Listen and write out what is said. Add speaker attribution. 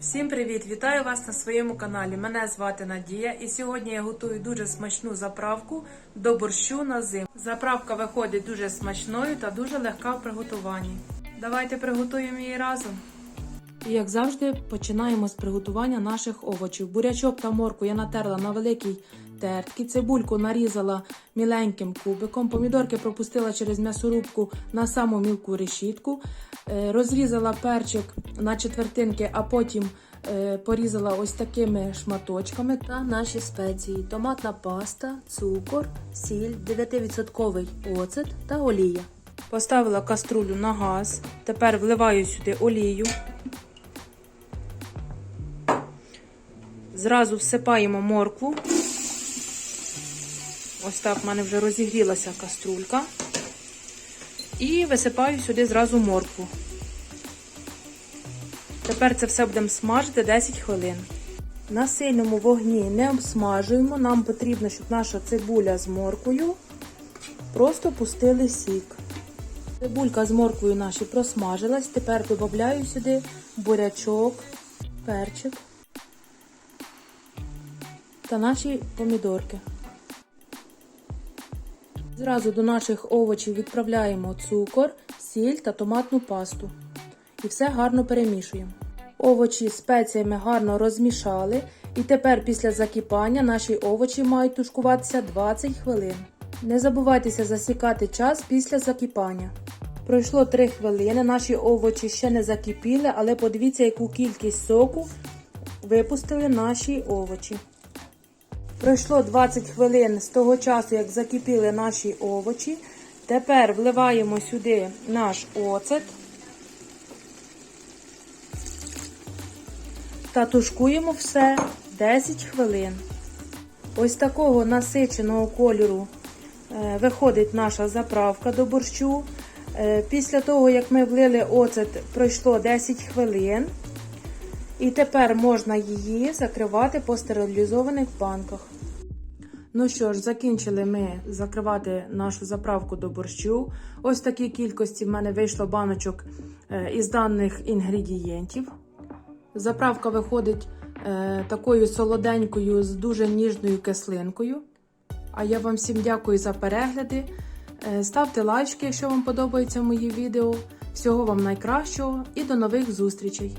Speaker 1: Всім привіт! Вітаю вас на своєму каналі. Мене звати Надія, і сьогодні я готую дуже смачну заправку до борщу на зиму. Заправка виходить дуже смачною та дуже легка в приготуванні. Давайте приготуємо її разом. І як завжди, починаємо з приготування наших овочів. Бурячок та морку я натерла на великій тертці, цибульку нарізала міленьким кубиком, помідорки пропустила через м'ясорубку на саму мілку решітку, е, розрізала перчик на четвертинки, а потім е, порізала ось такими шматочками та наші спеції: томатна паста, цукор, сіль, 9% оцет та олія. Поставила каструлю на газ. Тепер вливаю сюди олію. Зразу всипаємо моркву. Ось так в мене вже розігрілася каструлька. І висипаю сюди зразу моркву. Тепер це все будемо смажити 10 хвилин. На сильному вогні не обсмажуємо. Нам потрібно, щоб наша цибуля з морквою просто пустили сік. Цибулька з морквою наші просмажилась. Тепер додаю сюди бурячок, перчик та наші помідорки. Зразу до наших овочів відправляємо цукор, сіль та томатну пасту. І все гарно перемішуємо. Овочі з спеціями гарно розмішали. І тепер після закипання наші овочі мають тушкуватися 20 хвилин. Не забувайтеся засікати час після закипання. Пройшло 3 хвилини, наші овочі ще не закипіли, але подивіться, яку кількість соку випустили наші овочі. Пройшло 20 хвилин з того часу, як закипіли наші овочі. Тепер вливаємо сюди наш оцет та тушкуємо все 10 хвилин. Ось такого насиченого кольору е, виходить наша заправка до борщу. Е, Після того, як ми влили оцет, пройшло 10 хвилин. І тепер можна її закривати по стерилізованих банках. Ну що ж, закінчили ми закривати нашу заправку до борщу. Ось такі кількості в мене вийшло баночок е, із даних інгредієнтів. Заправка виходить е, такою солоденькою з дуже ніжною кислинкою. А я вам всім дякую за перегляди. Е, ставте лайки, якщо вам подобаються мої відео. Всього вам найкращого і до нових зустрічей!